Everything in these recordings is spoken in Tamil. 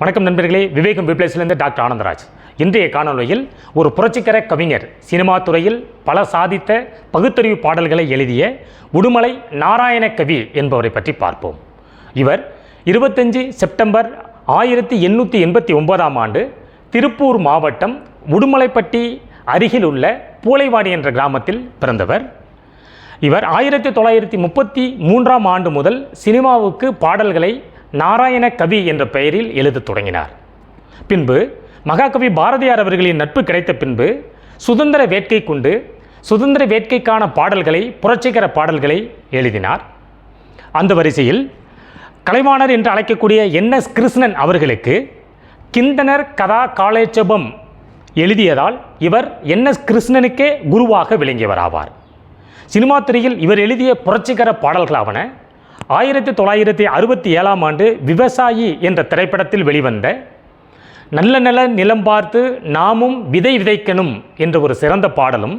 வணக்கம் நண்பர்களே விவேகம் பிப்ளேஸ்லேருந்து டாக்டர் ஆனந்தராஜ். இன்றைய காணொலியில் ஒரு புரட்சிகர கவிஞர் சினிமா துறையில் பல சாதித்த பகுத்தறிவு பாடல்களை எழுதிய உடுமலை நாராயண கவி என்பவரை பற்றி பார்ப்போம். இவர் இருபத்தஞ்சு செப்டம்பர் ஆயிரத்தி எண்ணூற்றி எண்பத்தி ஒன்பதாம் ஆண்டு திருப்பூர் மாவட்டம் உடுமலைப்பட்டி அருகில் உள்ள பூளைவாடி என்ற கிராமத்தில் பிறந்தவர். இவர் ஆயிரத்தி தொள்ளாயிரத்தி முப்பத்தி மூன்றாம் ஆண்டு முதல் சினிமாவுக்கு பாடல்களை நாராயண கவி என்ற பெயரில் எழுதத் தொடங்கினார். பின்பு மகாகவி பாரதியார் அவர்களின் நட்பு கிடைத்த பின்பு சுதந்திர வேட்கை கொண்டு சுதந்திர வேட்கைக்கான பாடல்களை புரட்சிகர பாடல்களை எழுதினார். அந்த வரிசையில் கலைவாணர் என்று அழைக்கக்கூடிய என் எஸ் கிருஷ்ணன் அவர்களுக்கு கிந்தனர் கதா காலேச்சபம் எழுதியதால் இவர் என் எஸ் கிருஷ்ணனுக்கே குருவாக விளங்கியவராவார். சினிமா துறையில் இவர் எழுதிய புரட்சிகர பாடல்களாவன ஆயிரத்தி தொள்ளாயிரத்தி அறுபத்தி ஏழாம் ஆண்டு விவசாயி என்ற திரைப்படத்தில் வெளிவந்த நல்ல நல்ல நிலம் பார்த்து நாமும் விதை விதைக்கணும் என்ற ஒரு சிறந்த பாடலும்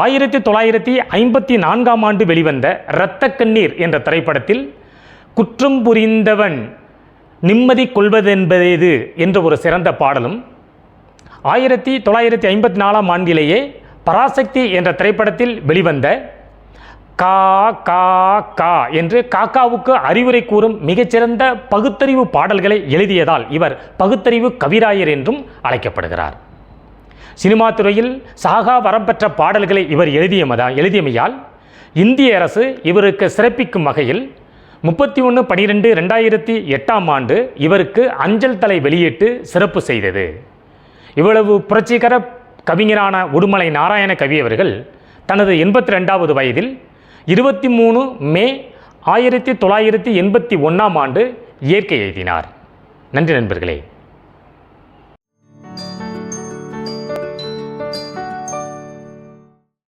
ஆயிரத்தி தொள்ளாயிரத்தி ஐம்பத்தி நான்காம் ஆண்டு வெளிவந்த இரத்த கண்ணீர் என்ற திரைப்படத்தில் குற்றம் புரிந்தவன் நிம்மதி கொள்வதென்பதேது என்ற ஒரு சிறந்த பாடலும் ஆயிரத்தி தொள்ளாயிரத்தி ஐம்பத்தி நாலாம் ஆண்டிலேயே பராசக்தி என்ற திரைப்படத்தில் வெளிவந்த கா கா கா என்று காக்காவுக்கு அறிவுரை கூறும் மிகச்சிறந்த பகுத்தறிவு பாடல்களை எழுதியதால் இவர் பகுத்தறிவு கவிராயர் என்றும் அழைக்கப்படுகிறார். சினிமா துறையில் சாகா வரம்பெற்ற பாடல்களை இவர் எழுதியமதா எழுதியமையால் இந்திய அரசு இவருக்கு சிறப்பிக்கும் வகையில் முப்பத்தி ஒன்று பனிரெண்டு ரெண்டாயிரத்தி எட்டாம் ஆண்டு இவருக்கு அஞ்சல் தலை வெளியிட்டு சிறப்பு செய்தது. இவ்வளவு புரட்சிகர கவிஞரான உடுமலை நாராயண கவி அவர்கள் தனது எண்பத்தி ரெண்டாவது வயதில் இருபத்தி மூணு மே ஆயிரத்தி தொள்ளாயிரத்தி எண்பத்தி ஒன்றாம் ஆண்டு இயற்கை எழுதினார். நன்றி நண்பர்களே.